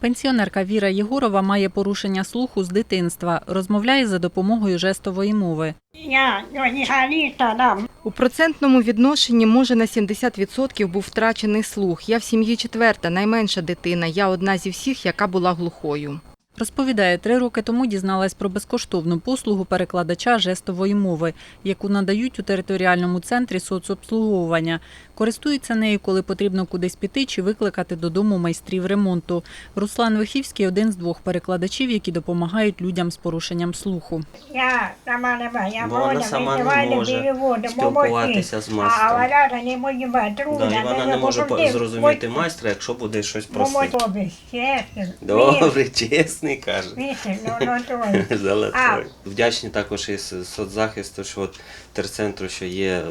Пенсіонерка Віра Єгорова має порушення слуху з дитинства. Розмовляє за допомогою жестової мови. У процентному відношенні може на 70% був втрачений слух. Я в сім'ї четверта, найменша дитина. Я одна зі всіх, яка була глухою. Розповідає, три роки тому дізналась про безкоштовну послугу перекладача жестової мови, яку надають у територіальному центрі соцобслуговування. Користуються нею, коли потрібно кудись піти чи викликати додому майстрів ремонту. Руслан Вихівський один з двох перекладачів, які допомагають людям з порушенням слуху. Я сама не маю. Я Бо вона сама не може спілкуватися з А майстром. не може Да, і вона не може зрозуміти майстра, якщо буде щось просити. Добре, чесно. Добре, каже. Ну, ну. А. Золотой. Вдячні також із соцзахисту, що от терцентру, що є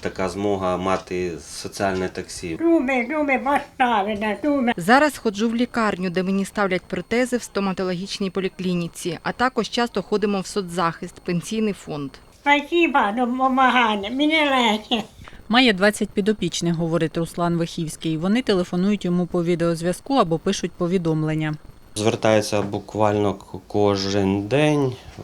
така змога мати соціальне таксі. Думи, думи поставити, думи. Зараз ходжу в лікарню, де мені ставлять протези в стоматологічній поліклініці, а також часто ходимо в соцзахист, пенсійний фонд. Спасибо, допомагання. Мені легше. Має 20 підопічних, говорить Руслан Вихівський. Вони телефонують йому по відеозв'язку або пишуть повідомлення. Звертаються буквально кожен день. Е,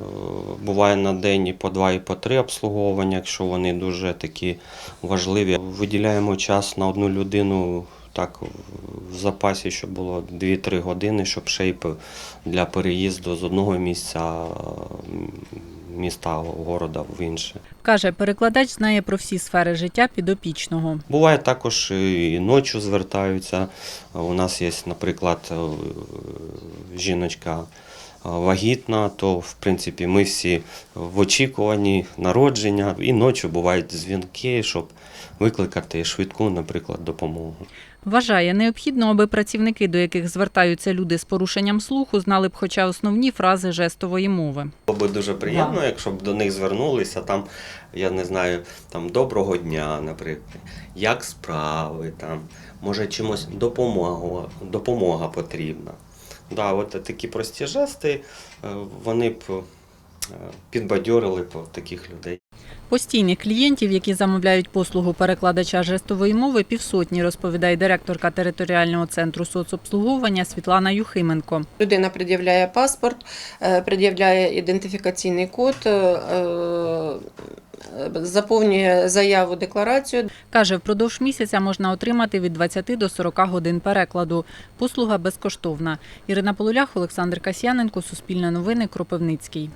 Буває на день і по два, і по три обслуговування, якщо вони дуже такі важливі. Виділяємо час на одну людину так в запасі, щоб було 2-3 години, щоб шейпи для переїзду з одного місця міста города в інше. Каже, перекладач знає про всі сфери життя підопічного. Буває також і ночі звертаються. У нас є, наприклад, е, жіночка е, вагітна, то в принципі ми всі в очікуванні народження. І ночі бувають дзвінки, щоб викликати швидку, наприклад, допомогу. Вважає, необхідно, аби працівники, до яких звертаються люди з порушенням слуху, знали б хоча основні фрази жестової мови. Було б дуже приємно, якщо б до них звернулися там, я не знаю, там доброго дня, наприклад, як справи, там, може чимось допомога, допомога потрібна. Да, от такі прості жести, е, вони б е, підбадьорили б таких людей. Постійних клієнтів, які замовляють послугу перекладача жестової мови, півсотні, розповідає директорка територіального центру соцобслуговування Світлана Юхименко. Людина пред'являє паспорт, е, пред'являє ідентифікаційний код, заповнює заяву, декларацію. Каже, впродовж місяця можна отримати від 20 до 40 годин перекладу. Послуга безкоштовна. Ірина Полулях, Олександр Касьяненко, Суспільне новини, Кропивницький.